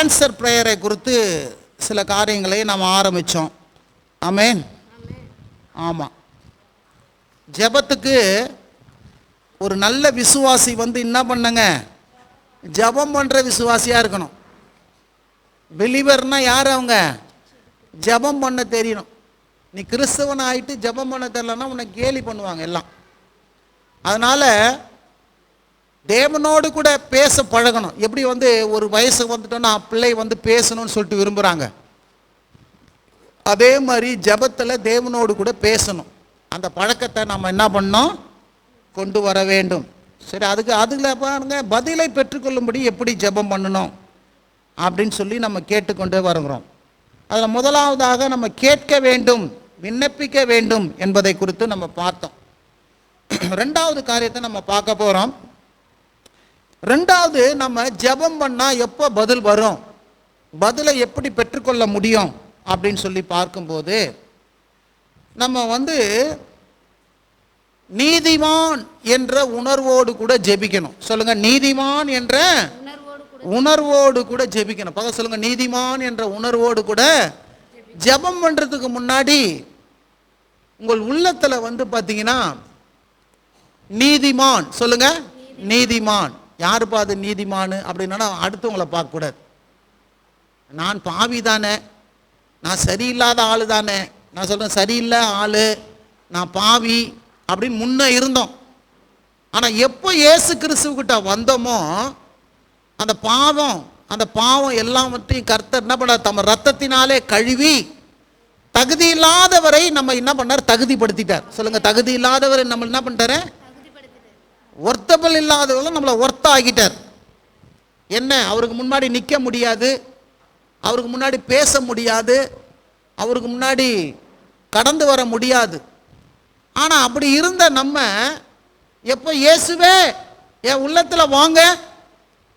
Answer ப்ரேயரை குறித்து சில காரியங்களை நாம் ஆரம்பித்தோம் ஆமேன் ஆமாம் ஜெபத்துக்கு ஒரு நல்ல விசுவாசி வந்து என்ன பண்ணுங்க? ஜெபம் பண்ணுற விசுவாசியாக இருக்கணும். பிலீவர்னால் யார் அவங்க? ஜெபம் பண்ண தெரியணும். நீ கிறிஸ்தவன் ஆகிட்டு ஜெபம் பண்ண தெரிலன்னா உன்னை கேலி பண்ணுவாங்க எல்லாம். அதனால் தேவனோடு கூட பேச பழகணும். எப்படி வந்து ஒரு வயசு வந்துட்டோன்னா பிள்ளை வந்து பேசணும்னு சொல்லிட்டு விரும்புகிறாங்க அதே மாதிரி ஜெபத்தில் தேவனோடு கூட பேசணும். அந்த பழக்கத்தை நம்ம என்ன பண்ணோம் கொண்டு வர வேண்டும். சரி அதுக்கு அதில் பாருங்க பதிலை பெற்றுக்கொள்ளும்படி எப்படி ஜெபம் பண்ணணும்? அப்படின்னு சொல்லி நம்ம கேட்டுக்கொண்டே வருகிறோம். அதில் முதலாவதாக நம்ம கேட்க வேண்டும் விண்ணப்பிக்க வேண்டும் என்பதை குறித்து நம்ம பார்த்தோம். ரெண்டாவது காரியத்தை நம்ம பார்க்க போகிறோம் ரெண்டாவது நம்ம ஜெபம் பண்ணால் எப்போ பதில் வரும்? பதிலை எப்படி பெற்றுக்கொள்ள முடியும்? அப்படின்னு சொல்லி பார்க்கும்போது நம்ம வந்து நீதிமான் என்ற உணர்வோடு கூட ஜெபிக்கணும். சொல்லுங்க நீதிமான் என்ற உணர்வோடு கூட ஜெபிக்கணும். பக்கம் சொல்லுங்க நீதிமான் என்ற உணர்வோடு கூட ஜெபம் பண்ணுறதுக்கு முன்னாடி உங்கள் உள்ளத்தில் வந்து பார்த்தீங்கன்னா நீதிமான் சொல்லுங்க நீதிமான். யாருப்பா அது நீதிமானு? அப்படின்னா அடுத்தவங்களை பார்க்கக்கூடாது நான் பாவி தானே. நான் சரியில்லாத ஆள் தானே. நான் சொல்கிறேன் சரியில்லை ஆள் நான் பாவி அப்படின்னு முன்ன இருந்தோம். ஆனால் எப்போ ஏசு கிறிஸ்துவக்கிட்ட வந்தோமோ அந்த பாவம் அந்த பாவம் எல்லாவற்றையும் கர்த்தர் என்ன பண்ணார்? தம்ம ரத்தத்தினாலே கழுவி தகுதி இல்லாதவரை நம்ம என்ன பண்ணார்? தகுதிப்படுத்திட்டார். சொல்லுங்கள் தகுதி இல்லாதவரை நம்ம என்ன பண்ணிட்டாரு? ஒர்த்தபிள் இல்லாதவர்களும் நம்மளை ஒர்த்த ஆக்கிட்டார். என்ன? அவருக்கு முன்னாடி நிற்க முடியாது. அவருக்கு முன்னாடி பேச முடியாது. அவருக்கு முன்னாடி கடந்து வர முடியாது. ஆனால் அப்படி இருந்த நம்ம எப்போ இயேசுவே என் உள்ளத்தில் வாங்க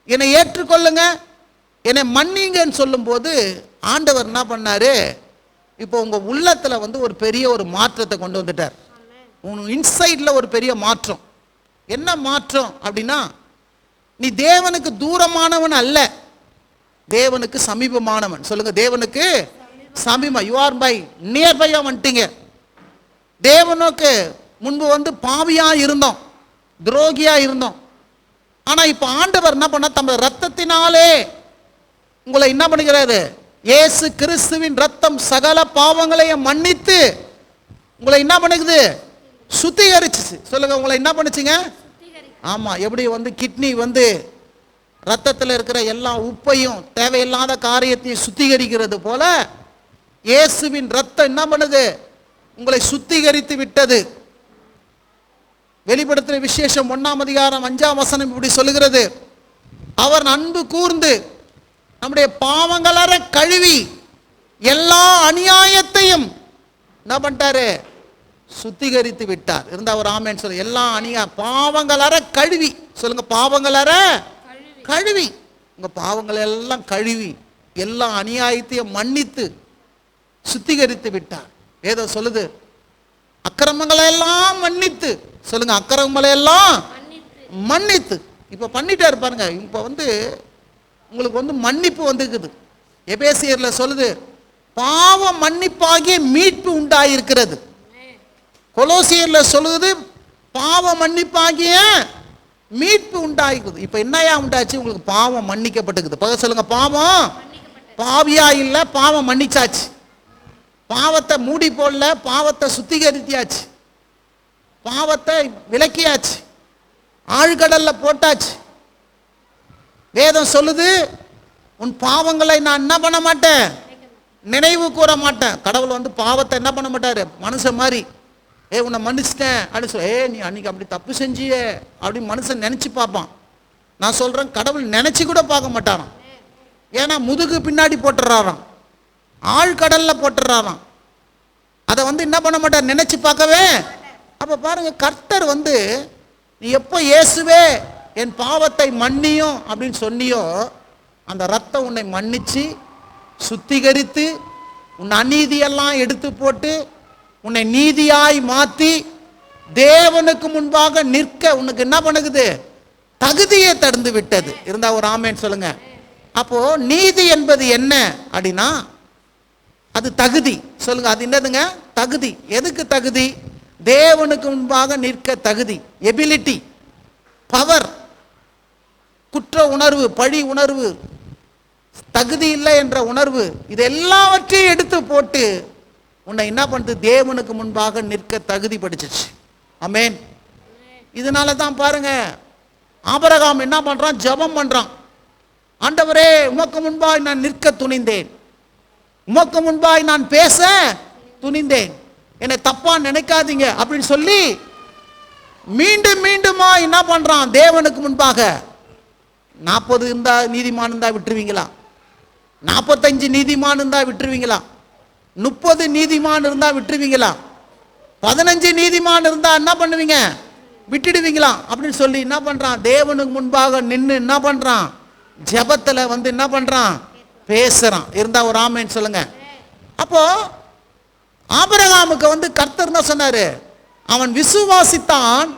என்னை ஏற்றுக்கொள்ளுங்க என்னை மன்னிங்கன்னு சொல்லும்போது ஆண்டவர் என்ன பண்ணாரு? இப்போ உங்கள் உள்ளத்தில் வந்து ஒரு பெரிய ஒரு மாற்றத்தை கொண்டு வந்துட்டார். உன் இன்சைடில் ஒரு பெரிய மாற்றம். என்ன மாற்றம் அப்படின்னா நீ தேவனுக்கு தூரமானவன் அல்ல. தேவனுக்கு சமீபமானவன். சொல்லுங்க தேவனுக்கு சமீபம். யூ ஆர் பை நியர்பையா வந்துட்டீங்க. தேவனுக்கு முன்பு வந்து பாவியா இருந்தோம். துரோகியா இருந்தோம். ஆனா இப்போ ஆண்டவர் என்ன பண்ண தம்ம ரத்தத்தினாலே உங்களை என்ன பண்ணுகிறாரு? இயேசு கிறிஸ்துவின் ரத்தம் சகல பாவங்களையும் மன்னித்து உங்களை என்ன பண்ணுது சுத்திகரிச்சுச்சு. சொல்லுங்க உங்களை என்ன பண்ணுச்சுங்க? ஆமாம் எப்படி வந்து கிட்னி வந்து ரத்தத்தில் இருக்கிற எல்லா உப்பையும் தேவையில்லாத காரியத்தையும் சுத்திகரிக்கிறது போல இயேசுவின் ரத்தம் என்ன பண்ணுது? உங்களை சுத்திகரித்து விட்டது. வெளிப்படுத்துகிற விசேஷம் ஒன்றாம் அதிகாரம் அஞ்சாம் வசனம் இப்படி சொல்லுகிறது. அவர் அன்பு கூர்ந்து நம்முடைய பாவங்களற கழுவி எல்லா அநியாயத்தையும் என்ன பண்ணிட்டாரு? சுத்திகரித்து விட்டார். இருந்த அவர் ஆமேன்னு சொல்லு. எல்லா அநியா பாவங்களற கழுவி. சொல்லுங்க பாவங்களற கழுவி. கழுவி. உங்க பாவங்களை எல்லாம் கழுவி. எல்லா அநியாயத்தையும் மன்னித்து சுத்திகரித்து விட்டார். ஏதோ சொல்லுது அக்கிரமங்களை எல்லாம் மன்னித்து. சொல்லுங்க அக்கிரமங்களை எல்லாம் மன்னித்து. இப்போ பண்ணிட்டாரு பாருங்க. இப்போ வந்து உங்களுக்கு வந்து மன்னிப்பு வந்துக்குது எபேசியரில் சொல்லுது பாவ மன்னிப்பாகிய மீட்பு உண்டாயிருக்கிறது. கொலோசியரில் சொல்லுது பாவ மன்னிப்பாகிய மீட்பு உண்டாயிருக்குது இப்போ என்னையா உண்டாச்சு? உங்களுக்கு பாவம் மன்னிக்கப்பட்டுக்குது. பக சொல்லுங்க பாவம். பாவியா இல்லை பாவம் மன்னிச்சாச்சு. பாவத்தை மூடி போடல பாவத்தை சுத்திகரித்தியாச்சு. பாவத்தை விலக்கியாச்சு. ஆழ்கடல்ல போட்டாச்சு. வேதம் சொல்லுது உன் பாவங்களை நான் என்ன பண்ண மாட்டேன்? நினைவு கூற மாட்டேன். கடவுள் வந்து பாவத்தை என்ன பண்ண மாட்டாரு? மனுஷன் மாதிரி. ஏ உன்னை மன்னிச்சிட்டேன். அப்படின்னு சொல்ல ஏ நீ அன்னைக்கு அப்படி தப்பு செஞ்சியே. அப்படின்னு மனுஷன் நினச்சி பார்ப்பான். நான் சொல்கிறேன் கடவுள் நினச்சி கூட பார்க்க மாட்டாராம். ஏன்னா முதுகு பின்னாடி போட்டுறாராம். ஆழ்கடலில் போட்டுறாராம். அதை வந்து என்ன பண்ண மாட்டார்? நினச்சி பார்க்கவே. அப்போ பாருங்கள் கர்த்தர் வந்து நீ எப்போ இயேசுவே என் பாவத்தை மன்னியும் அப்படின்னு சொன்னியோ அந்த ரத்தம் உன்னை மன்னிச்சு சுத்திகரித்து உன் அநீதியெல்லாம் எடுத்து போட்டு உன்னை நீதியாய் மாற்றி தேவனுக்கு முன்பாக நிற்க உனக்கு என்ன பண்ணுகுது? தகுதியை தடுந்து விட்டது. இருந்தால் ஒரு ஆமேன்னு சொல்லுங்க. அப்போ நீதி என்பது என்ன அப்படின்னா அது தகுதி. சொல்லுங்க அது என்னதுங்க? தகுதி. எதுக்கு தகுதி? தேவனுக்கு முன்பாக நிற்க தகுதி. எபிலிட்டி பவர் குற்ற உணர்வு பழி உணர்வு. தகுதி இல்லை என்ற உணர்வு. இது எல்லாவற்றையும் எடுத்து போட்டு உன்னை என்ன பண்ணுது தேவனுக்கு முன்பாக நிற்க தகுதி படிச்சிச்சு. அமேன் இதனால தான் பாருங்க ஆபரகாம் என்ன பண்ணுறான் ஜெபம் பண்ணுறான் ஆண்டவரே உமக்கு முன்பாய் நான் நிற்க துணிந்தேன். உமக்கு முன்பாய் நான் பேச துணிந்தேன். என்னை தப்பா நினைக்காதீங்க அப்படின்னு சொல்லி மீண்டும் மீண்டுமா என்ன பண்ணுறான் தேவனுக்கு முன்பாக. நாற்பது இருந்தா நீதிமான் இருந்தா விட்டுருவீங்களா? நாற்பத்தஞ்சு நீதிமான் இருந்தா விட்டுருவீங்களா? முப்பது நீதிமான் இருந்தால் விட்டுருவீங்களா? பதினஞ்சு நீதிமான் இருந்தால் என்ன பண்ணுவீங்க? விட்டுடுவீங்களா? அப்படின்னு சொல்லி என்ன பண்ணுறான் தேவனுக்கு முன்பாக நின்று என்ன பண்ணுறான் ஜபத்தில் வந்து என்ன பண்ணுறான் பேசுகிறான் இருந்தால் ஒரு ஆமைன்னு சொல்லுங்க. அப்போ ஆபரகாமுக்கு வந்து கர்த்தர் தான் சொன்னார்? அவன் விசுவாசித்தான்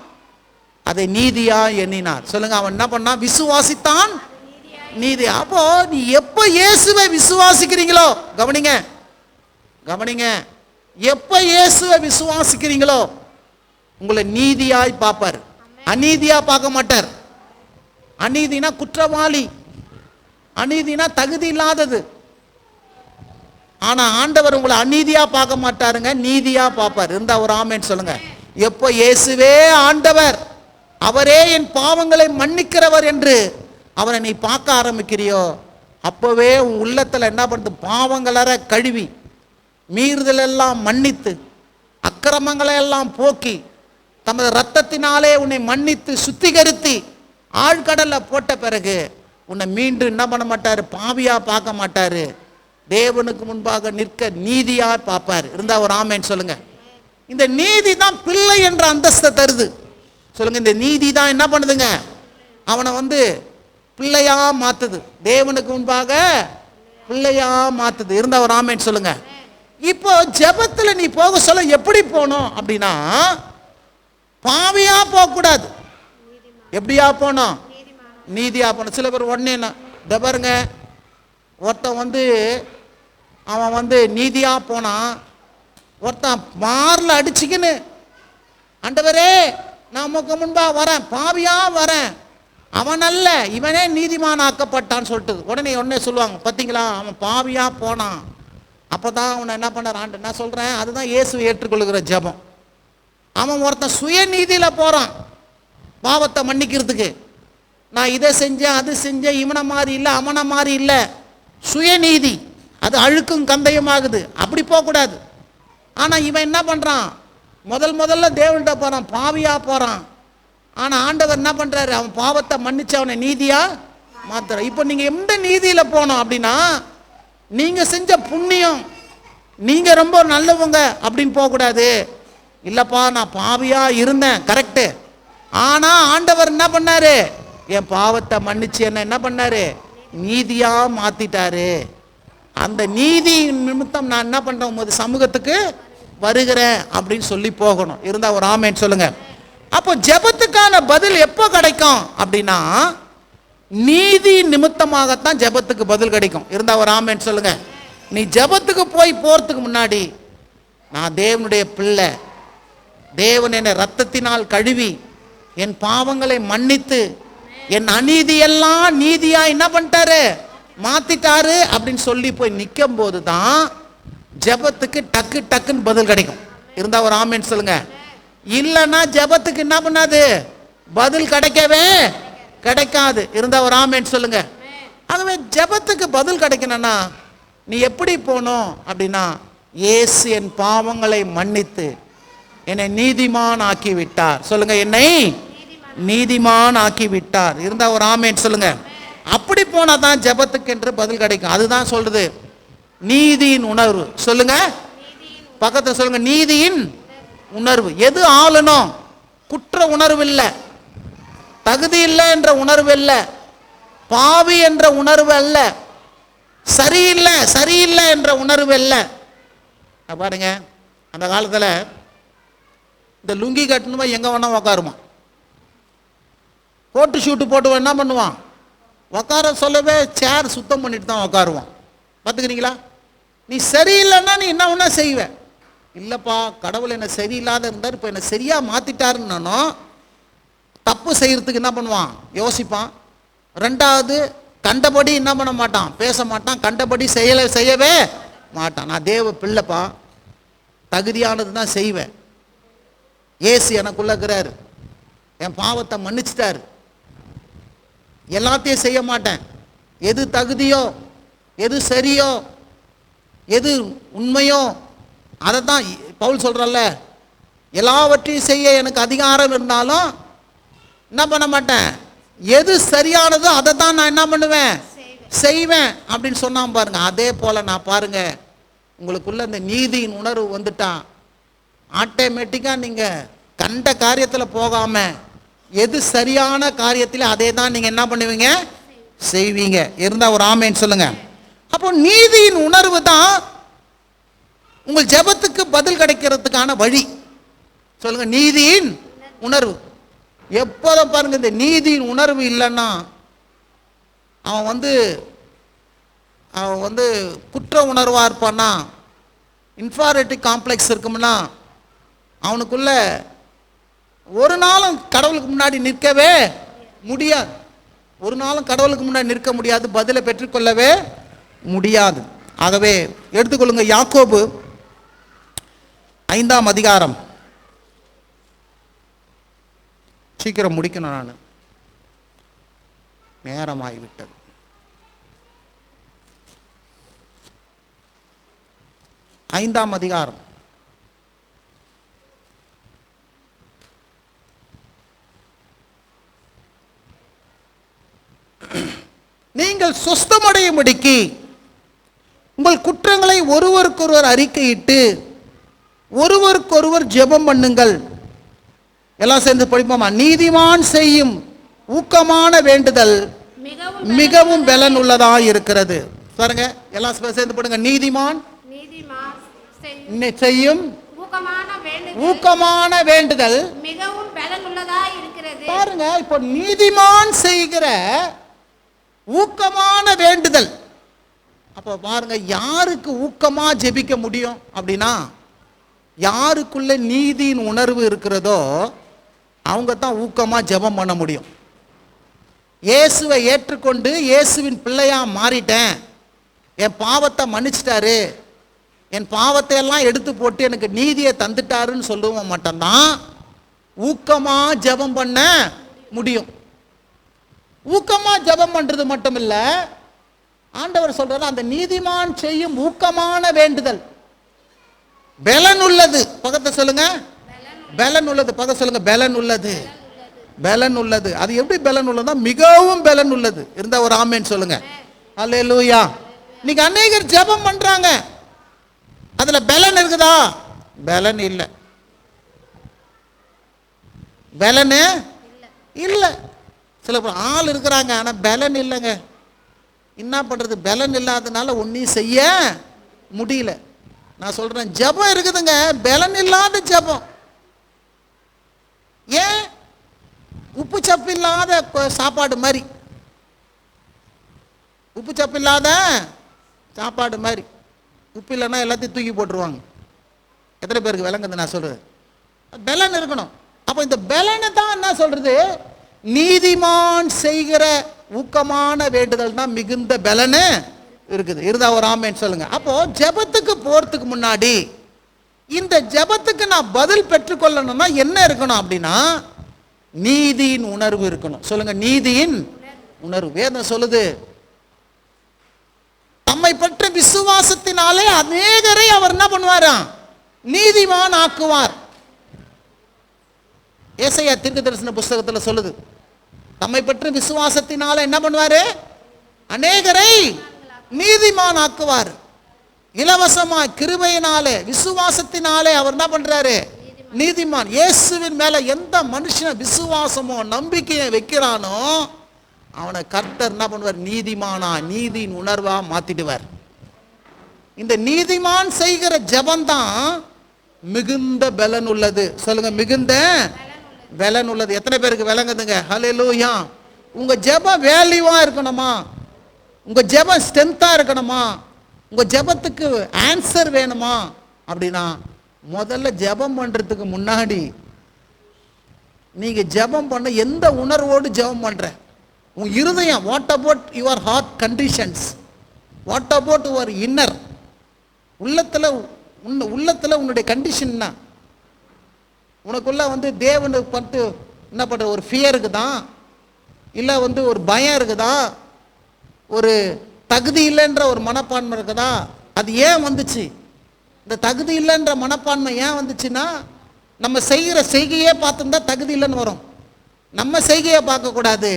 அதை நீதியா எண்ணினார். சொல்லுங்க அவன் என்ன பண்ணான்? விசுவாசித்தான் நீதி அப்போ நீ எப்போ இயேசுவை விசுவாசிக்கிறீங்களோ? கவனிங்க. கவனிங்க எப்போ இயேசுவை விசுவாசிக்கிறீங்களோ உங்களை நீதியாய் பார்ப்பார். அநீதியா பார்க்க மாட்டார். அநீதினா குற்றவாளி. அநீதினா தகுதி இல்லாதது. ஆனா ஆண்டவர் உங்களை அநீதியா பார்க்க மாட்டாருங்க நீதியா பார்ப்பார். இருந்தா ஒரு ஆமேன்னு சொல்லுங்க. எப்போ இயேசுவே ஆண்டவர் அவரே என் பாவங்களை மன்னிக்கிறவர் என்று அவரை நீ பார்க்க ஆரம்பிக்கிறியோ அப்போவே உன் உள்ளத்துல என்ன பண்ணுது? பாவங்களற கழுவி. மீறுதல் எல்லாம் மன்னித்து அக்கிரமங்களை எல்லாம் போக்கி தமது இரத்தத்தினாலே உன்னை மன்னித்து சுத்திகரித்து ஆழ்கடலில் போட்ட பிறகு உன்னை மீண்டும் என்ன பண்ண மாட்டார்? பாவியாக பார்க்க மாட்டார். தேவனுக்கு முன்பாக நிற்க நீதியாக பார்ப்பார். இருந்தால் ஒரு ஆமேன்னு சொல்லுங்கள் இந்த நீதி தான் பிள்ளை என்ற அந்தஸ்தை தருது. சொல்லுங்கள் இந்த நீதி தான் என்ன பண்ணுதுங்க? அவனை வந்து பிள்ளையாக மாற்றுது தேவனுக்கு முன்பாக பிள்ளையாக மாற்றுது இருந்தால் ஒரு ஆமேன்னு சொல்லுங்கள் இப்போ ஜபத்தில் நீ போக சொல்ல எப்படி போகணும் அப்படின்னா பாவியா போகக்கூடாது. எப்படியா போனோம்? நீதியா போனோம். சில பேர் உடனே என்ன இதை பாருங்க ஒருத்தன் வந்து அவன் வந்து நீதியா போனான் ஒருத்தன் மாரில் அடிச்சுக்கின்னு ஆண்டவரே நான் உமக்கு முன்பா வரேன் பாவியா வரேன். அவன் அல்ல இவனே நீதிமான் ஆக்கப்பட்டான்னு சொல்லிட்டு உடனே உடனே சொல்லுவாங்க பார்த்தீங்களா அவன் பாவியா போனான். அப்போ தான் அவனை என்ன பண்ணார்? ஆண்டு நான் சொல்கிறேன் அதுதான் இயேசு ஏற்றுக்கொள்கிற ஜெபம். அவன் ஒருத்தன் சுயநீதியில் போகிறான் பாவத்தை மன்னிக்கிறதுக்கு. நான் இதை செஞ்சேன் அது செஞ்சேன் இவனை மாதிரி இல்லை அவனை மாதிரி இல்லை. சுயநீதி. அது அழுக்கும் கந்தையுமாகுது அப்படி போகக்கூடாது. ஆனால் இவன் என்ன பண்ணுறான் முதல் முதல்ல தேவன்கிட்ட போகிறான் பாவியாக போகிறான் ஆனால் ஆண்டவர் என்ன பண்ணுறாரு அவன் பாவத்தை மன்னிச்சு அவனை நீதியாக மாத்துறான். இப்போ நீங்கள் எந்த நீதியில் போனோம் அப்படின்னா நீங்கள் செஞ்ச புண்ணியம் நீங்கள் ரொம்ப நல்லவங்க அப்படின்னு போகக்கூடாது. இல்லைப்பா நான் பாவியாக இருந்தேன் கரெக்டு ஆனால் ஆண்டவர் என்ன பண்ணார்? என் பாவத்தை மன்னிச்சு என்ன என்ன பண்ணார்? நீதியாக மாற்றிட்டாரு அந்த நீதி நிமித்தம் நான் என்ன பண்ணுறேன் உமது சமூகத்துக்கு வருகிறேன் அப்படின்னு சொல்லி போகணும். இருந்தால் ஒரு ஆமேன்னு சொல்லுங்கள் அப்போ ஜெபத்துக்கான பதில் எப்போ கிடைக்கும் அப்படின்னா நீதி நிமித்தமாகத்தான் ஜெபத்துக்கு பதில் கிடைக்கும். இருந்தால் ஒரு ஆமேன்னு சொல்லுங்க. நீ ஜெபத்துக்கு போய் போகிறதுக்கு முன்னாடி நான் தேவனுடைய பிள்ளை. தேவன் என்னை ரத்தத்தினால் கழுவி என் பாவங்களை மன்னித்து என் அநீதியெல்லாம் நீதியாக என்ன பண்ணிட்டாரு? மாத்திட்டாரு அப்படின்னு சொல்லி போய் நிற்கும் போது தான் ஜெபத்துக்கு டக்கு டக்குன்னு பதில் கிடைக்கும். இருந்தால் ஒரு ஆமேன்னு சொல்லுங்க. இல்லைன்னா ஜெபத்துக்கு என்ன பண்ணாது? பதில் கிடைக்கவே கிடைக்காது. இருந்தால் ஒரு ஆமேன்னு சொல்லுங்க. ஆகவே ஜெபத்துக்கு பதில் கிடைக்கணும்னா நீ எப்படி போகணும் அப்படின்னா இயேசு என் பாவங்களை மன்னித்து என்னை நீதிமான் ஆக்கி விட்டார் சொல்லுங்க என்னை நீதிமான் ஆக்கி விட்டார் இருந்தால் ஒரு ஆமேன் சொல்லுங்க. அப்படி போனால் தான் ஜெபத்துக்கு என்று பதில் கிடைக்கும். அதுதான் சொல்றது. நீதியின் உணர்வு. சொல்லுங்க. பக்கத்தில் சொல்லுங்க நீதியின் உணர்வு. எது ஆளணும் குற்ற உணர்வு இல்லை தகுதி இல்லை என்ற உணர்வு இல்லை. பாவி என்ற உணர்வு அல்ல. சரியில்லை சரியில்லை என்ற உணர்வு இல்லை. பாருங்க. அந்த காலத்தில் இந்த லுங்கி கட்டணுமா எங்கே வேணா உக்காருமா கோட்டு ஷூட்டு போட்டு என்ன பண்ணுவான்? உக்கார சொல்லவே சேர் சுத்தம் பண்ணிட்டு தான் உட்காருவான் பார்த்துக்கிறீங்களா நீ சரியில்லைன்னா நீ என்ன ஒன்றா செய்வேன் இல்லைப்பா கடவுள் என்னை சரியில்லாத இருந்தார் இப்போ என்னை சரியாக மாற்றிட்டாருன்னு தப்பு செய்கிறதுக்கு என்ன பண்ணுவான்? யோசிப்பான். ரெண்டாவது கண்டபடி என்ன பண்ண மாட்டான்? பேச மாட்டான். கண்டபடி செய்யலை செய்யவே மாட்டான். நான் தேவ பிள்ளைப்பா. தகுதியானது தான் செய்வேன். ஏசு எனக்குள்ள இருக்கிறாரு. என் பாவத்தை மன்னிச்சிட்டாரு. எல்லாத்தையும் செய்ய மாட்டேன். எது தகுதியோ எது சரியோ எது உண்மையோ அதை தான் பவுல் சொல்கிறல்ல எல்லாவற்றையும் செய்ய எனக்கு அதிகாரம் இருந்தாலும் என்ன பண்ண மாட்டேன். எது சரியானதோ அதை தான் நான் என்ன பண்ணுவேன்? செய்வேன். அப்படின்னு சொன்னான் பாருங்க. அதே போல நான் பாருங்க. உங்களுக்குள்ள இந்த நீதியின் உணர்வு வந்துட்டா ஆட்டோமேட்டிக்காக நீங்கள் கண்ட காரியத்தில் போகாம எது சரியான காரியத்தில் அதே தான் நீங்கள் என்ன பண்ணுவீங்க? செய்வீங்க. இருந்தால் ஒரு ஆமேன்னு சொல்லுங்க. அப்போ நீதியின் உணர்வு தான் உங்கள் ஜெபத்துக்கு பதில் கிடைக்கிறதுக்கான வழி. சொல்லுங்க. நீதியின் உணர்வு. எப்போதும் பாருங்க இந்த நீதியின் உணர்வு இல்லைன்னா அவன் வந்து அவன் வந்து குற்ற உணர்வாக இருப்பான்னா இன்ஃபாரிட்டி காம்ப்ளெக்ஸ் இருக்கும்னா அவனுக்குள்ள ஒரு நாளும் கடவுளுக்கு முன்னாடி நிற்கவே முடியாது. ஒரு நாளும் கடவுளுக்கு முன்னாடி நிற்க முடியாது பதிலை பெற்றுக்கொள்ளவே முடியாது. ஆகவே எடுத்துக்கொள்ளுங்க யாக்கோபு ஐந்தாம் அதிகாரம். சீக்கிரம் முடிக்கணும் நான். நேரமாகிவிட்டது ஐந்தாம் அதிகாரம். நீங்கள் சொஸ்தமடையும்படிக்கு உங்கள் குற்றங்களை ஒருவருக்கொருவர் அறிக்கையிட்டு ஒருவருக்கொருவர் ஜெபம் பண்ணுங்கள். எல்லாம் சேர்ந்து படிப்போமா? நீதிமான் செய்யும் ஊக்கமான வேண்டுதல் மிகவும் பலன் உள்ளதாக இருக்கிறது. பாருங்க எல்லாம் சேர்ந்து போடுங்க. நீதிமான் செய்யும் ஊக்கமான வேண்டுதல் மிகவும் பாருங்க இப்போ நீதிமான் செய்கிற ஊக்கமான வேண்டுதல். அப்போ பாருங்க யாருக்கு ஊக்கமா ஜெபிக்க முடியும் அப்படின்னா யாருக்குள்ள நீதியின் உணர்வு இருக்கிறதோ அவங்க தான் ஊக்கமாக ஜெபம் பண்ண முடியும். இயேசுவை ஏற்றுக்கொண்டு இயேசுவின் பிள்ளையாக மாறிட்டேன். என் பாவத்தை மன்னிச்சிட்டாரு. என் பாவத்தை எல்லாம் எடுத்து போட்டு எனக்கு நீதியை தந்துட்டாருன்னு சொல்லுவோம் மட்டும்தான் ஊக்கமாக ஜெபம் பண்ண முடியும். ஊக்கமாக ஜெபம் பண்ணுறது மட்டும் இல்லை ஆண்டவர் சொல்கிறார் அந்த நீதிமான் செய்யும் ஊக்கமான வேண்டுதல். பலன் உள்ளது. பக்கத்தை சொல்லுங்கள் பலன் உள்ளது. பக்கத்தை சொல்லுங்க பலன் உள்ளது. பலன் உள்ளது. அது எப்படி பலன் உள்ளதா மிகவும் பலன் உள்ளது. இருந்தா ஒரு ஆமேன்னு சொல்லுங்க. அல்லேலூயா இன்னைக்கு அநேகர் ஜெபம் பண்றாங்க. அதுல பலன் இருக்குதா? பலன் இல்லை. பலனு இல்லை. சில பேர் ஆள் இருக்கிறாங்க ஆனால் பலன் இல்லைங்க. என்ன பண்ணுறது பலன் இல்லாதனால ஒன்றையும் செய்ய முடியல. நான் சொல்கிறேன் ஜெபம் இருக்குதுங்க. பலன் இல்லாத ஜெபம். ஏன்? உப்பு சப்பு இல்லாத சாப்பாடு மாதிரி. உப்பு சப்பு இல்லாத சாப்பாடு மாதிரி. உப்பு இல்லைன்னா எல்லாத்தையும் தூக்கி போட்டுருவாங்க. எத்தனை பேருக்கு விளங்குது நான் சொல்கிறது பலன் இருக்கணும். அப்போ இந்த பலனை தான் என்ன சொல்றது? நீதிமான் செய்கிற ஊக்கமான வேண்டுதல் தான் மிகுந்த பலனு இருக்குது. இருந்தால் ஒரு ஆமேன்னு சொல்லுங்க. அப்போ ஜெபத்துக்கு போறதுக்கு முன்னாடி இந்த ஜெபத்துக்கு நான் பதில் பெற்றுக்கொள்ளணும்னா என்ன இருக்கணும் அப்படின்னா நீதியின் உணர்வு இருக்கணும். சொல்லுங்க நீதியின் உணர்வு. வேதம் சொல்லுது நம்மை பெற்ற விசுவாசத்தினாலே அநேகரை அவர் என்ன பண்ணுவாராம்? நீதிமான் ஆக்குவார். ஏசையா தீர்க்க தரிசன புஸ்தகத்தில் சொல்லுது தம்மை பெற்ற விசுவாசத்தினால என்ன பண்ணுவாரு? அநேகரை நீதிமான் ஆக்குவார். இலவசமா கிருபையினாலே விசுவாசத்தினாலே அவர் என்ன பண்றாரு? நீதிமான். இயேசுவின் மேல எந்த மனுஷன் விசுவாசமோ நம்பிக்கையை வைக்கிறானோ அவனை கர்த்தர் என்ன பண்ணுவார்? நீதிமானா நீதியின் உணர்வா மாத்திடுவார். இந்த நீதிமான் செய்கிற ஜபந்தான் மிகுந்த பலன் உள்ளது. சொல்லுங்க மிகுந்த பலன் உள்ளது. எத்தனை பேருக்கு விளங்குதுங்க ஹலெலூயா உங்கள் ஜெபம் வேல்யூவாக இருக்கணுமா? உங்கள் ஜெபம் ஸ்ட்ரென்த்தாக இருக்கணுமா? உங்கள் ஜெபத்துக்கு ஆன்சர் வேணுமா? அப்படின்னா முதல்ல ஜெபம் பண்ணுறதுக்கு முன்னாடி நீங்கள் ஜெபம் பண்ண எந்த உணர்வோடு ஜெபம் பண்ணுற உன் இருதயம் what about your heart conditions what about your inner உள்ளத்தில் உன் உள்ளத்தில் உன்னுடைய கண்டிஷன் என்ன? உனக்குள்ள வந்து தேவனை பட்டு என்ன பண்ணுற ஒரு ஃபியர் இருக்குதா? இல்லை வந்து ஒரு பயம் இருக்குதா? ஒரு தகுதி இல்லைன்ற ஒரு மனப்பான்மை இருக்குதா? அது ஏன் வந்துச்சு? இந்த தகுதி இல்லைன்ற மனப்பான்மை ஏன் வந்துச்சுன்னா நம்ம செய்கிற செய்கையே பார்த்துருந்தா தகுதி இல்லைன்னு வரும். நம்ம செய்கையை பார்க்கக்கூடாது.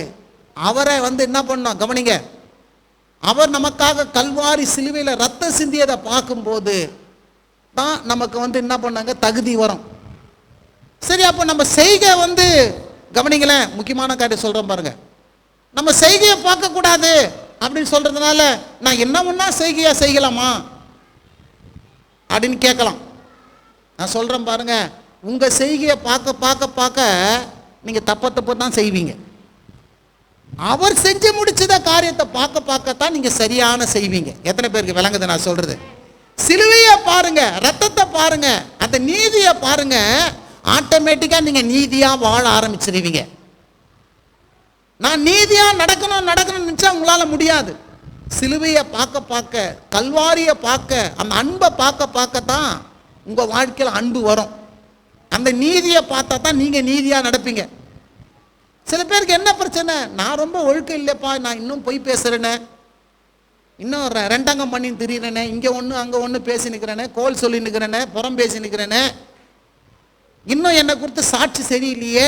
அவரை வந்து என்ன பண்ணோம் கவனிங்க. அவர் நமக்காக கல்வாரி சிலுவையில் ரத்தம் சிந்தியதை பார்க்கும்போது தான் நமக்கு வந்து என்ன பண்ணாங்க? தகுதி வரும். சரி அப்போ நம்ம செய்கை வந்து கவனிங்களேன் முக்கியமான காரியம் சொல்கிறோம் பாருங்கள் நம்ம செய்கையை பார்க்கக்கூடாது. அப்படின்னு சொல்கிறதுனால நான் என்ன ஒன்றா செய்கையா செய்யலாமா? அப்படின்னு கேட்கலாம். நான் சொல்கிறேன் பாருங்க உங்கள் செய்கையை பார்க்க பார்க்க பார்க்க நீங்கள் தப்ப தப்பு தான் செய்வீங்க. அவர் செஞ்சு முடிச்சத காரியத்தை பார்க்க பார்க்கத்தான் நீங்கள் சரியான செய்வீங்க. எத்தனை பேருக்கு விளங்குது நான் சொல்கிறது சிலுவையை பாருங்க ரத்தத்தை பாருங்க அந்த நீதியை பாருங்க ஆட்டோமேட்டிக்காக நீங்கள் நீதியாக வாழ ஆரம்பிச்சிருவீங்க. நான் நீதியாக நடக்கணும் நடக்கணும்னு நினச்சா உங்களால் முடியாது. சிலுவையை பார்க்க பார்க்க கல்வாரியை பார்க்க அந்த அன்பை பார்க்க பார்க்க தான் உங்கள் வாழ்க்கையில் அன்பு வரும். அந்த நீதியை பார்த்தா தான் நீங்கள் நீதியாக நடப்பீங்க. சில பேருக்கு என்ன பிரச்சனை? நான் ரொம்ப ஒழுக்கம் இல்லைப்பா நான் இன்னும் பொய் பேசுகிறேனே இன்னும் ரெண்டாங்கம் ரெண்டங்கம் பண்ணி திரியிறேனே இங்கே ஒன்று அங்கே ஒன்று பேசி நிற்கிறேனே கோல் சொல்லி நிற்கிறேனே புறம் பேசி நிற்கிறேனே இன்னும் என்னை குறித்து சாட்சி சரியில்லையே.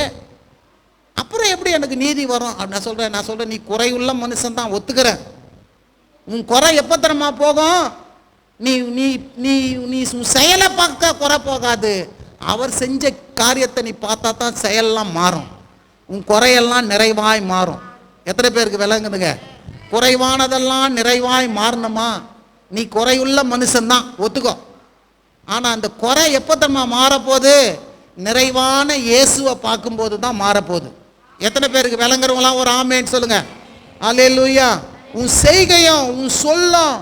அப்புறம் எப்படி எனக்கு நீதி வரும்? அப்படி நான் சொல்கிறேன் நான் சொல்கிறேன் நீ குறையுள்ள மனுஷன் தான் ஒத்துக்கிறேன் உன் குறை எப்போ தரமா போகும்? நீ நீ நீ நீ செயலை பார்க்க குறை போகாது. அவர் செஞ்ச காரியத்தை நீ பார்த்தா தான் செயல்லாம் மாறும். உன் குறையெல்லாம் நிறைவாய் மாறும். எத்தனை பேருக்கு விளங்குதுங்க? குறைவானதெல்லாம் நிறைவாய் மாறணுமா? நீ குறையுள்ள மனுஷன்தான் ஒத்துக்கோ. ஆனால் அந்த குறை எப்போ தம்மா மாறப்போகுது? நிறைவான இயேசுவை பார்க்கும்போது தான் மாறப்போகுது. எத்தனை பேருக்கு விளங்குறவங்களாம் ஒரு ஆமேன்னு சொல்லுங்க. அல்லேலூயா உன் செய்கையும் உன் சொல்லும்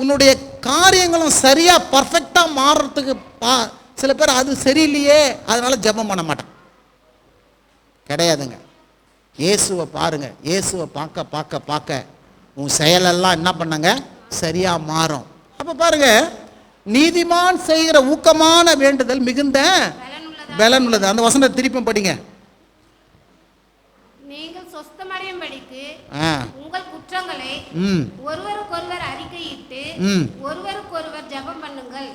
உன்னுடைய காரியங்களும் சரியாக பர்ஃபெக்டாக மாறுறதுக்கு பா சில பேர் அது சரியில்லையே அதனால ஜெபம் பண்ண மாட்டான். கிடையாதுங்க. இயேசுவை பாருங்க. இயேசுவை பார்க்க பார்க்க பார்க்க உன் செயலெல்லாம் என்ன பண்ணங்க? சரியா மாறும். அப்போ பாருங்க நீதிமான் செய்கிற ஊக்கமான வேண்டுதல் மிகுந்த பலன் உள்ளது அந்த வசனத்தை திருப்பியும் படிங்க. ஆ. உங்கள் குற்றங்களை ஒருவருக்கொருவர் அறிக்கையிட்டு ஒருவருக்கொருவர் ஜெபம் பண்ணுங்கள்.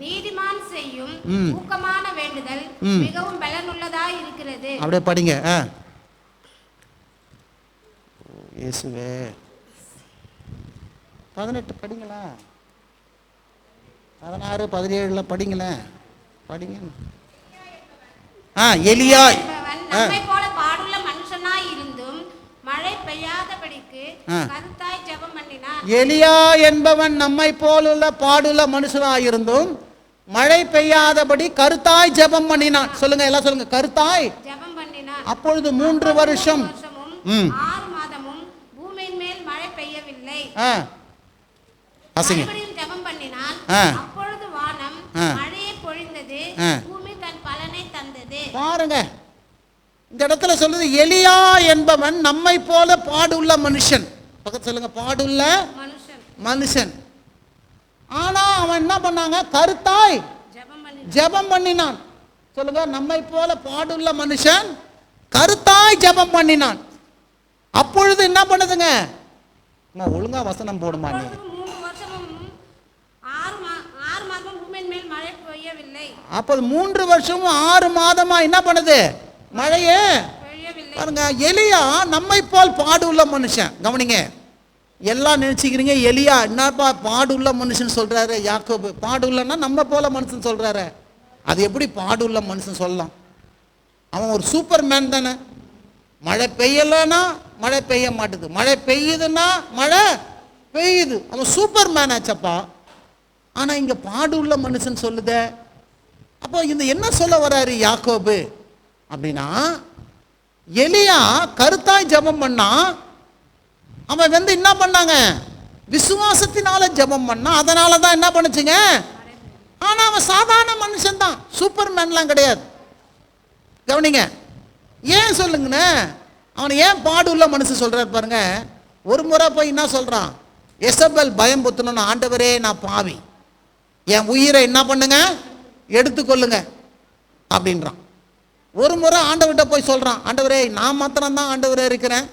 நீதிமான் செய்யும். ஊக்கமான வேண்டுதல். மிகவும் பலனுள்ளதாய் இருக்கிறது அப்படியே படிங்க இயேசுவே. பதினெட்டு படிங்களா? பதினாறு பதினேழில் படிங்களேன் படிங்க. ஆ ஆ நம்மை போல பாடுள்ள மழை பெய்யாதபடிக்கு. கருத்தாய் ஜெபம் பண்ணினான் எலியா என்பவன் நம்மை போலுள்ள பாடுள்ள மனுஷனாயிருந்தும் மழை பெய்யாதபடி கருத்தாய் ஜெபம் பண்ணினான் சொல்லுங்க எல்லாம் சொல்லுங்க. கருத்தாய்? ஜெபம் பண்ணினான் அப்பொழுது மூன்று வருஷம். ம். ஆறு மாதமும் பூமியின் மேல் மழை பெய்யவில்லை. ஆ. ஜெபம் பண்ணினான் ஆ. அப்பொழுது வானம். மழையை பொழிந்தது. பூமி தன் பலனை தந்தது. பாருங்க. இந்த இடத்துல சொல்லுது எலியா என்பவன் நம்மை போல பாடுள்ள மனுஷன். பக்கத்து சொல்லுங்க பாடுள்ள மனுஷன். ஆனா அவன் என்ன பண்ணாங்க? கருத்தாய் ஜெபம் பண்ணி ஜெபம் பண்ணினான். சொல்லுங்க நம்மை போல பாடுள்ள மனுஷன் கருத்தாய் ஜெபம் பண்ணினான். அப்பொழுது என்ன பண்ணுதுங்க? ஒழுங்கா வசனம் போடுமா நீ? அப்போது மூன்று வருஷமும் ஆறு மாதமா என்ன பண்ணுது? மழையே. பாருங்க எலியா நம்மை போல் பாடுள்ள மனுஷன். கவனிங்க. எல்லாம் நினைச்சுக்கிறீங்க எலியா என்னப்பா பாடுள்ள மனுஷன் சொல்றாரு யாக்கோபு. பாடுள்ளன்னா நம்ம போல மனுஷன் சொல்றாரு. அது எப்படி பாடுள்ள மனுஷன் சொல்லலாம்? அவன் ஒரு சூப்பர் மேன் தானே. மழை பெய்யலைன்னா மழை பெய்ய மாட்டுது. மழை பெய்யுதுன்னா மழை பெய்யுது. அவன் சூப்பர் மேன் ஆச்சப்பா. ஆனால் இங்கே பாடுள்ள மனுஷன் சொல்லுதே. அப்போ இந்த என்ன சொல்ல வராரு யாக்கோபு? அப்படின்னா எலியா கருத்தாய் ஜெபம் பண்ணா அவன் வந்து என்ன பண்ணாங்க? விசுவாசத்தினால ஜெபம் பண்ணா அதனால தான் என்ன பண்ணுச்சுங்க? ஆனால் அவன் சாதாரண மனுஷன் தான் சூப்பர் மேன்லாம் கிடையாது. கவனிங்க. ஏன் சொல்லுங்கண்ணே? அவனை ஏன் பாடு உள்ள மனுஷன் சொல்கிறார் பாருங்க. ஒரு முறை போய் என்ன சொல்கிறான் எசபல் பயம் புத்தணும் ஆண்டவரே நான் பாவி. என் உயிரை என்ன பண்ணுங்க? எடுத்துக்கொள்ளுங்க. அப்படின்றான். ஒரு முறை ஆண்டவர்கிட்ட போய் சொல்கிறான் ஆண்டவரே நான் மாத்திரம்தான் ஆண்டவரே இருக்கிறேன்.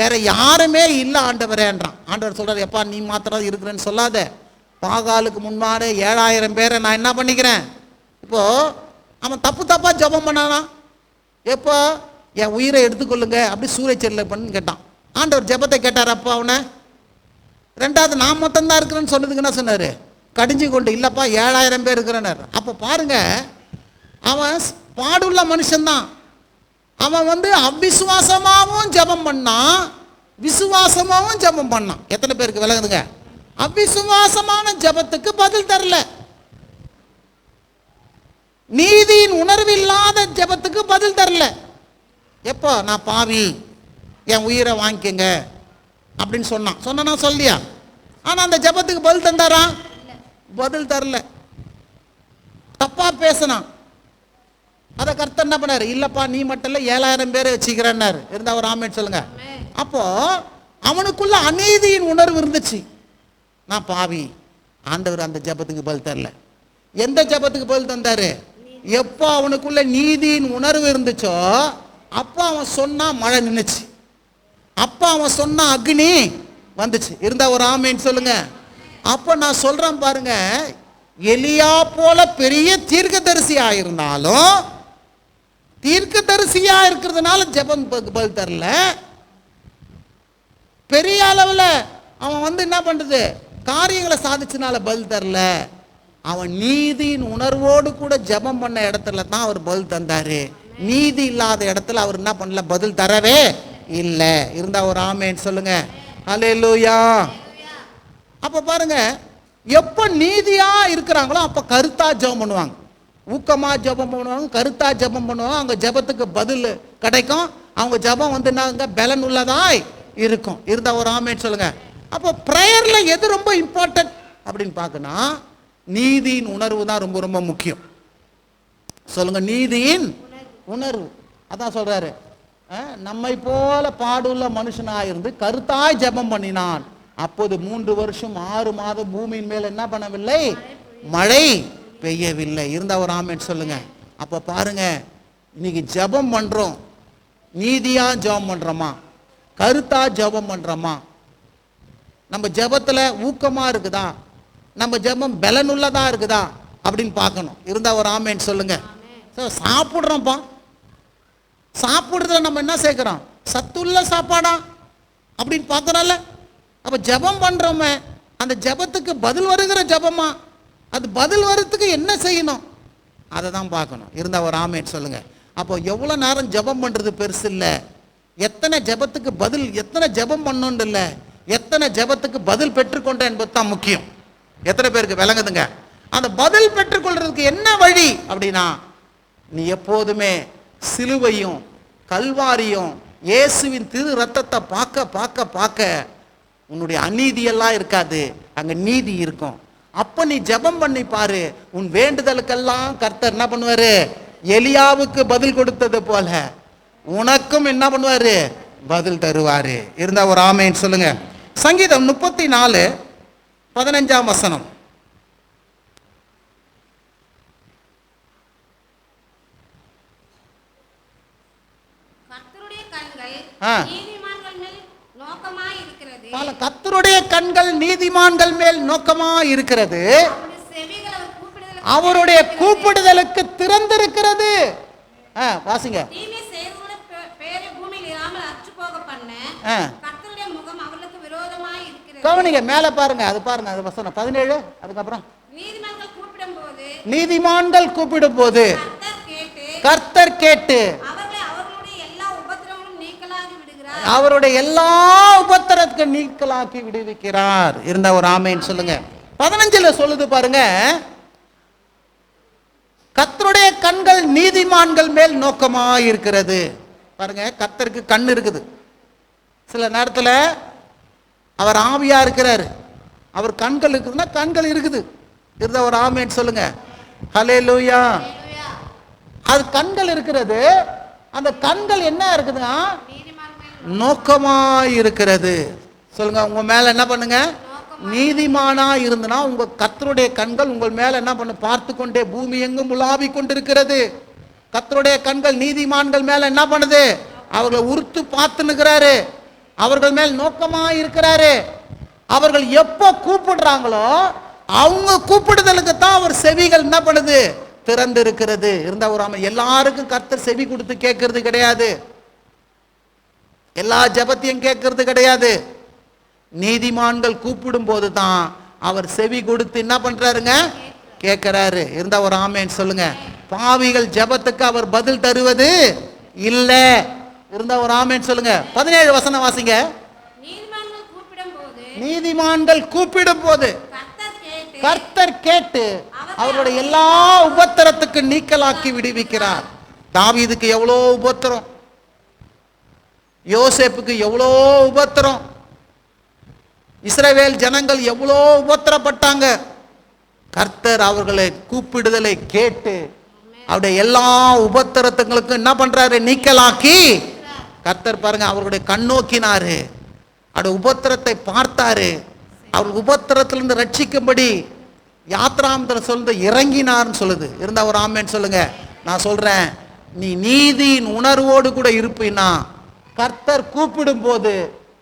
வேற யாருமே இல்லை ஆண்டவரேன்றான். ஆண்டவர் சொல்கிறார் எப்பா நீ மாத்திரம் இருக்கிறேன்னு சொல்லாத. பாகாலுக்கு முன்னாடி ஏழாயிரம் பேரை நான் என்ன பண்ணிக்கிறேன்? இப்போது அவன் தப்பு தப்பாக ஜெபம் பண்ணானா? எப்போ? என் உயிரை எடுத்துக்கொள்ளுங்க அப்படி சூரியச்செல்ல பண்ணு கேட்டான். ஆண்டவர் ஜெபத்தை கேட்டார் அப்பா அவனை ரெண்டாவது நான் மொத்தம்தான் இருக்கிறேன்னு சொன்னதுக்கு என்ன சொன்னார்? கடிஞ்சு கொண்டு இல்லைப்பா ஏழாயிரம் பேர் இருக்கிறேன்னார். அப்போ பாருங்க அவன் பாடுள்ள மனுஷன்தான். அவன் வந்து அவிசுவாசமாகவும் ஜெபம் பண்ணான் விசுவாசமாகவும் ஜெபம் பண்ணான் எத்தனை பேருக்கு விளங்குதுங்க? அவிசுவாசமான ஜெபத்துக்கு பதில் தரல. நீதியின் உணர்வு இல்லாத ஜெபத்துக்கு பதில் தரல. எப்போ? நான் பாவி என் உயிரை வாங்கிக்கங்க அப்படின்னு சொன்னான். சொன்னா சொல்லியா? ஆனால் அந்த ஜெபத்துக்கு பதில் தந்தாரா? பதில் தரல. தப்பா பேசினான். அதை கர்த்தர் என்ன பண்ணாரு? இல்லப்பா நீ மட்டும் இல்லை ஏழாயிரம் பேரை வச்சுக்கிறேன்னாரு. இருந்தா ஒரு ஆமேன்னு சொல்லுங்க. அப்போ அவனுக்குள்ள அநீதியின் உணர்வு இருந்துச்சு. நான் பாவி. ஆண்டவர் அந்த ஜெபத்துக்கு பதில் தரல. எந்த ஜெபத்துக்கு பதில் தந்தாரு? எப்போ அவனுக்குள்ள நீதியின் உணர்வு இருந்துச்சோ அப்போ அவன் சொன்னா மழை நின்னுச்சு. அப்போ அவன் சொன்ன அக்னி வந்துச்சு. இருந்தா ஒரு ஆமேன்னு சொல்லுங்க. அப்போ நான் சொல்றேன் பாருங்க எலியா போல பெரிய தீர்க்கதரிசி ஆயிருந்தாலும் தீர்க்கதரிசியா இருக்கிறதுனால ஜெபம் ப- பதில் தரல. பெரிய அளவில் அவன் வந்து என்ன பண்ணுறது காரியங்களை சாதிச்சனால பதில் தரல. அவன் நீதியின் உணர்வோடு கூட ஜெபம் பண்ண இடத்துல தான் அவர் பதில் தந்தாரு. நீதி இல்லாத இடத்துல அவர் என்ன பண்ணல? பதில் தரவே இல்லை. இருந்தால் ஒரு ஆமேன்னு சொல்லுங்க. ஹalleluya. அப்போ பாருங்க எப்போ நீதியாக இருக்கிறாங்களோ அப்போ கருத்தாக ஜெபம் பண்ணுவாங்க. ஊக்கமாக ஜெபம் பண்ணுவாங்க கருத்தா ஜெபம் பண்ணுவாங்க அவங்க ஜெபத்துக்கு பதில் கிடைக்கும். அவங்க ஜெபம் வந்து என்னங்க? பலன் உள்ளதாய் இருக்கும். இருந்தால் ஒரு ஆமேன்னு சொல்லுங்க. அப்போ ப்ரேயரில் எது ரொம்ப இம்பார்ட்டன்ட் அப்படின்னு பார்க்கணும் நீதியின் உணர்வு தான் ரொம்ப ரொம்ப முக்கியம். சொல்லுங்க நீதியின் உணர்வு. அதான் சொல்றாரு. நம்மை போல பாடுள்ள மனுஷனாக இருந்து கருத்தாய் ஜெபம் பண்ணினான். அப்போது மூன்று வருஷம் ஆறு மாதம் பூமியின் மேல் என்ன பண்ணவில்லை? மழை. பெய்யவில்லை. இருந்தால் ஒரு ஆமேன் சொல்லுங்கள் அப்போ பாருங்க இன்னைக்கு ஜெபம் பண்ணுறோம் நீதியாக ஜெபம் பண்ணுறோமா கருத்தாக ஜெபம் பண்ணுறோமா நம்ம ஜபத்தில் ஊக்கமாக இருக்குதா? நம்ம ஜெபம் பலனுள்ளதாக இருக்குதா? அப்படின்னு பார்க்கணும். இருந்தால் ஒரு ஆமேன்னு சொல்லுங்கள் சார் சாப்பிட்றோம்ப்பா. சாப்பிட்றதுல நம்ம என்ன சேர்க்குறோம்? சத்துள்ள சாப்பாடா? அப்படின்னு பார்க்குறோம்ல. அப்போ ஜெபம் பண்ணுறோமே அந்த ஜெபத்துக்கு பதில் வருகிற ஜெபமா? அது பதில் வர்றதுக்கு என்ன செய்யணும்? அதை தான் பார்க்கணும். இருந்தால் ஒரு ஆமேன்னு சொல்லுங்கள் அப்போ எவ்வளோ நேரம் ஜெபம் பண்ணுறது பெருசு இல்லை. எத்தனை ஜெபத்துக்கு பதில் எத்தனை ஜெபம் பண்ணணும்னு இல்லை. எத்தனை ஜெபத்துக்கு பதில் பெற்றுக்கொண்டேன் என்பது தான் முக்கியம். எத்தனை பேருக்கு விளங்குதுங்க? அந்த பதில் பெற்றுக்கொள்றதுக்கு என்ன வழி அப்படின்னா நீ எப்போதுமே சிலுவையும் கல்வாரியும் இயேசுவின் திரு ரத்தத்தை பார்க்க பார்க்க பார்க்க உன்னுடைய அநீதியெல்லாம் இருக்காது. அங்கே நீதி இருக்கும். அப்ப நீ ஜெபம் பண்ணி பாரு. உன் வேண்டுதலுக்கெல்லாம் கர்த்தர் என்ன பண்ணுவாரு? எலியாவுக்கு பதில் கொடுத்தது போல உனக்கும் என்ன பண்ணுவாரு? பதில் தருவாரு. இருந்தா ஒரு ஆமேன்னு சொல்லுங்க. சங்கீதம் முப்பத்தி நாலு பதினஞ்சாம் வசனம். ஆ. கர்த்தருடைய கண்கள் நீதிமான்கள் மேல் நோக்கமா இருக்கிறது. அவருடைய கூப்பிடுதலுக்கு திறந்திருக்கிறது. வாசிங்க. கவனிங்க மேலே பாருங்க அது பாருங்க அது வசனம். பதினேழு அதுக்கப்புறம். நீதிமான்கள் கூப்பிடும் போது கர்த்தர் கேட்டு கர்த்தர் கேட்டு அவர்களை அவர்களுடைய எல்லா உபத்திரங்களும் நீக்கலாகி விடுகிறார் அவருடைய எல்லா உபத்திரத்துக்கு நீக்கலாக்கி விடுவிக்கிறார். இருந்த ஒரு ஆமைன்னு சொல்லுங்க. பதினஞ்சுல சொல்லுது பாருங்க. கர்த்தருடைய கண்கள் நீதிமான்கள் மேல் நோக்கமா இருக்கிறது பாருங்க கத்தருக்கு கண் இருக்குது. சில நேரத்தில் அவர் ஆவியா இருக்கிறாரு. அவர் கண்கள் இருக்குதுன்னா கண்கள் இருக்குது. இருந்தா ஒரு ஆமேன்னு சொல்லுங்க. ஹலே லூயா அது கண்கள் இருக்கிறது. அந்த கண்கள் என்ன இருக்குதுன்னா நோக்கமாக இருக்கிறது சொல்லுங்க உங்க மேல என்ன பண்ணுங்க? நீதிமானா இருந்தனா உங்க கத்தருடைய கண்கள் உங்கள் மேல என்ன பண்ணு? பார்த்து கொண்டே பூமி எங்கும் உலாவி கொண்டிருக்கிறது. கத்தருடைய கண்கள் நீதிமான்கள் மேல என்ன பண்ணுது? அவர்களை உறுத்து பார்த்துன்னுக்கிறாரு அவர்கள் மேல் நோக்கமா இருக்கிறாரு அவர்கள் எப்போ கூப்பிடுறாங்களோ அவங்க கூப்பிடுதலுக்கு தான் அவர் செவிகள் என்ன பண்ணுது? திறந்து இருக்கிறது இருந்தால் ஒரு எல்லாருக்கும் கர்த்தர் செவி கொடுத்து கேட்கறது கிடையாது. எல்லா ஜெபத்தையும் கேட்கறது கிடையாது. நீதிமான்கள் கூப்பிடும் போது தான் அவர் செவி கொடுத்து என்ன பண்றாருங்க? கேட்கிறாரு. இருந்தா ஒரு ஆமேன்னு சொல்லுங்க. பாவிகள் ஜெபத்துக்கு அவர் பதில் தருவது இல்ல. இருந்தா ஒரு ஆமேன்னு சொல்லுங்க. பதினேழு வசனம் வாசிங்க. நீதிமான்கள் கூப்பிடும் போது கர்த்தர் கேட்டு அவர்களுடைய எல்லா உபத்திரத்துக்கு நீக்கலாக்கி விடுவிக்கிறார். தாவீதுக்கு எவ்வளோ உபத்திரம்? யோசேப்புக்கு எவ்வளோ உபத்திரம்? இஸ்ரவேல் ஜனங்கள் எவ்வளோ உபத்திரப்பட்டாங்க? கர்த்தர் அவர்களை கூப்பிடுதலை கேட்டு அவருடைய எல்லா உபத்திரத்துங்களுக்கும் என்ன பண்றாரு? நீக்கலாக்கி. கர்த்தர் பாருங்க அவருடைய கண்ணோக்கினாரு அவருடைய உபத்திரத்தை பார்த்தாரு. அவர் உபத்திரத்திலிருந்து ரட்சிக்கும்படி யாத்ராமத்தில் சொல்லுது இறங்கினார்னு சொல்லுது. இருந்தால் ஒரு ஆமேன்னு சொல்லுங்க. நான் சொல்கிறேன் நீ நீதியின் உணர்வோடு கூட இருப்பினா கர்த்தர் கூப்பிடும் போது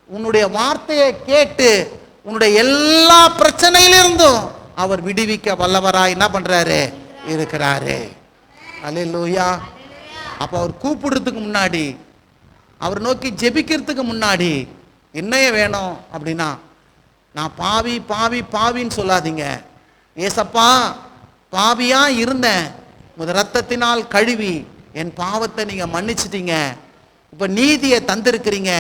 உன்னுடைய வார்த்தையை கேட்டு உன்னுடைய எல்லா பிரச்சனையிலிருந்தும் அவர் விடுவிக்க வல்லவராய் என்ன பண்றாரு? இருக்கிறாரு. அல்லேலூயா அப்போ அவர் கூப்பிடுறதுக்கு முன்னாடி அவர் நோக்கி ஜெபிக்கிறதுக்கு முன்னாடி என்னைய வேணும் அப்படின்னா நான் பாவி பாவி பாவின்னு சொல்லாதீங்க. ஏசப்பா பாவியா இருந்தேன். உமது ரத்தத்தினால் கழுவி என் பாவத்தை நீங்க மன்னிச்சிட்டீங்க. இப்ப நீதியை தந்திருக்கிறீங்க.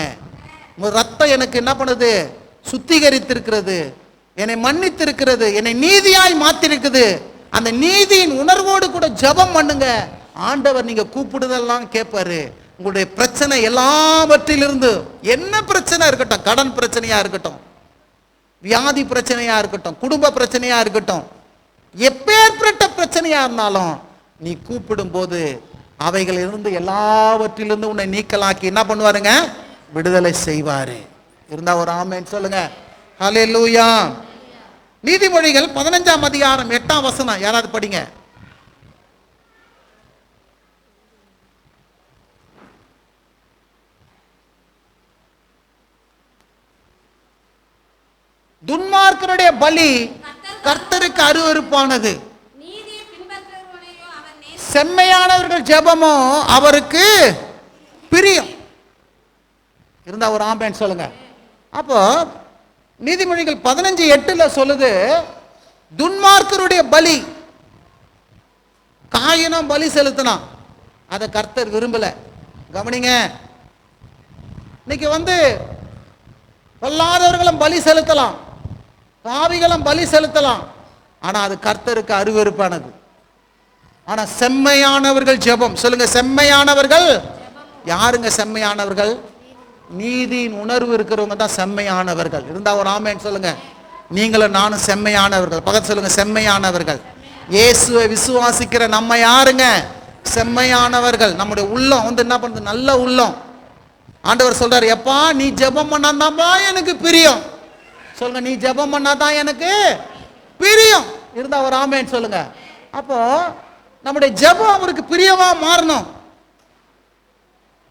ரத்தம் எனக்கு என்ன பண்ணுது? சுத்திகரித்திருக்கிறது. என்னை மன்னித்திருக்கிறது. என்னை நீதியாய் மாத்திருக்குது. அந்த நீதியின் உணர்வோடு கூட ஜெபம் பண்ணுங்க. ஆண்டவர் நீங்க கூப்பிடுதெல்லாம் கேட்பாரு உங்களுடைய பிரச்சனை எல்லாவற்றிலிருந்து என்ன பிரச்சனை இருக்கட்டும் கடன் பிரச்சனையா இருக்கட்டும் வியாதி பிரச்சனையா இருக்கட்டும் குடும்ப பிரச்சனையா இருக்கட்டும் எப்பேற்பட்ட பிரச்சனையா இருந்தாலும் நீ கூப்பிடும் போது அவைகளிலிருந்து எல்லாவற்றிலிருந்து உன்னை நீக்கலாக்கி என்ன பண்ணுவாருங்க? விடுதலை செய்வாரு. இருந்தா ஒரு ஆமேன்னு சொல்லுங்க. லூயா நீதிமொழிகள் பதினஞ்சாம் அதிகாரம் எட்டாம் வசனம். யாராவது படிங்க. துன்மார்க்கனுடைய பலி கர்த்தருக்கு அருவருப்பானது நீதியை பின்பற்றுகிறவனையோ அவர் நேசி செம்மையானவர்கள் ஜெபமோ அவருக்கு பிரியம். இருந்தா ஒரு ஆம்பேன் சொல்லுங்க. அப்போ நீதிமொழிகள் பதினஞ்சு எட்டுல சொல்லுது துன்மார்க்கருடைய பலி காயினம் பலி செலுத்தினான். அதை கர்த்தர் விரும்பல. கவனிங்க இன்னைக்கு வந்து கொல்லாதவர்களும் பலி செலுத்தலாம் பாவிகளும் பலி செலுத்தலாம். ஆனா அது கர்த்தருக்கு அருவருப்பானது. ஆனால் செம்மையானவர்கள் ஜெபம். சொல்லுங்க செம்மையானவர்கள்? யாருங்க செம்மையானவர்கள்? நீதியின் உணர்வு இருக்கிறவங்க தான் செம்மையானவர்கள். இருந்தால் ஒரு ஆமேன்னு சொல்லுங்க. நீங்களும் நானும் செம்மையானவர்கள். பக்கத்து சொல்லுங்க செம்மையானவர்கள். இயேசுவை விசுவாசிக்கிற நம்ம யாருங்க? செம்மையானவர்கள். நம்முடைய உள்ளம் வந்து என்ன பண்ணுது? நல்ல உள்ளம். ஆண்டவர் சொல்றாரு எப்பா நீ ஜெபம் பண்ணாதான்ப்பா எனக்கு பிரியம். சொல்லுங்க நீ ஜெபம் பண்ணாதான் எனக்கு பிரியம். இருந்தா ஒரு ஆமேன்னு சொல்லுங்க. அப்போ நம்முடைய ஜெபம் அவருக்கு பிரியமா மாறணும்.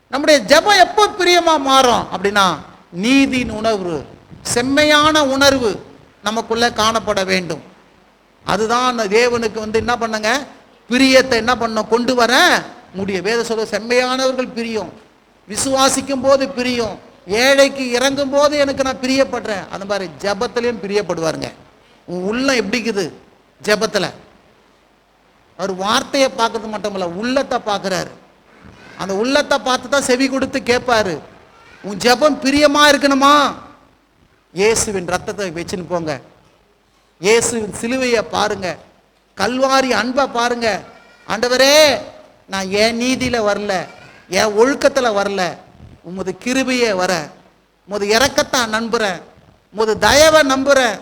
நம்முடைய ஜெபம் எப்போ பிரியமா மாறும் அப்படின்னா நீதியின் உணர்வு செம்மையான உணர்வு நமக்குள்ள காணப்பட வேண்டும். அதுதான் அந்த தேவனுக்கு வந்து என்ன பண்ணுங்க? பிரியத்தை என்ன பண்ண கொண்டு வர முடியும். வேத சொல்ல செம்மையானவர்கள் பிரியம். விசுவாசிக்கும் போது பிரியம். ஏழைக்கு இறங்கும் போது எனக்கு நான் பிரியப்படுறேன். அந்த மாதிரி ஜபத்திலையும் பிரியப்படுவாருங்க. உன் உள்ளம் எப்படி இருக்குது? ஜெபத்தில். அவர் வார்த்தையை பார்க்கறது மட்டும் உள்ளத்தை பார்க்குறாரு. அந்த உள்ளத்தை பார்த்து தான் செவி கொடுத்து கேட்பாரு. உன் ஜெபம் பிரியமா இருக்கணுமா? இயேசுவின் ரத்தத்தை வச்சுன்னு போங்க. இயேசுவின் சிலுவையை பாருங்க. கல்வாரி அன்பை பாருங்க. ஆண்டவரே நான் என் நீதியில் வரல என் ஒழுக்கத்தில் வரல. உமது கிருபையே வர உமது இறக்கத்தான் நம்புகிறேன் உமது தயவை நம்புகிறேன்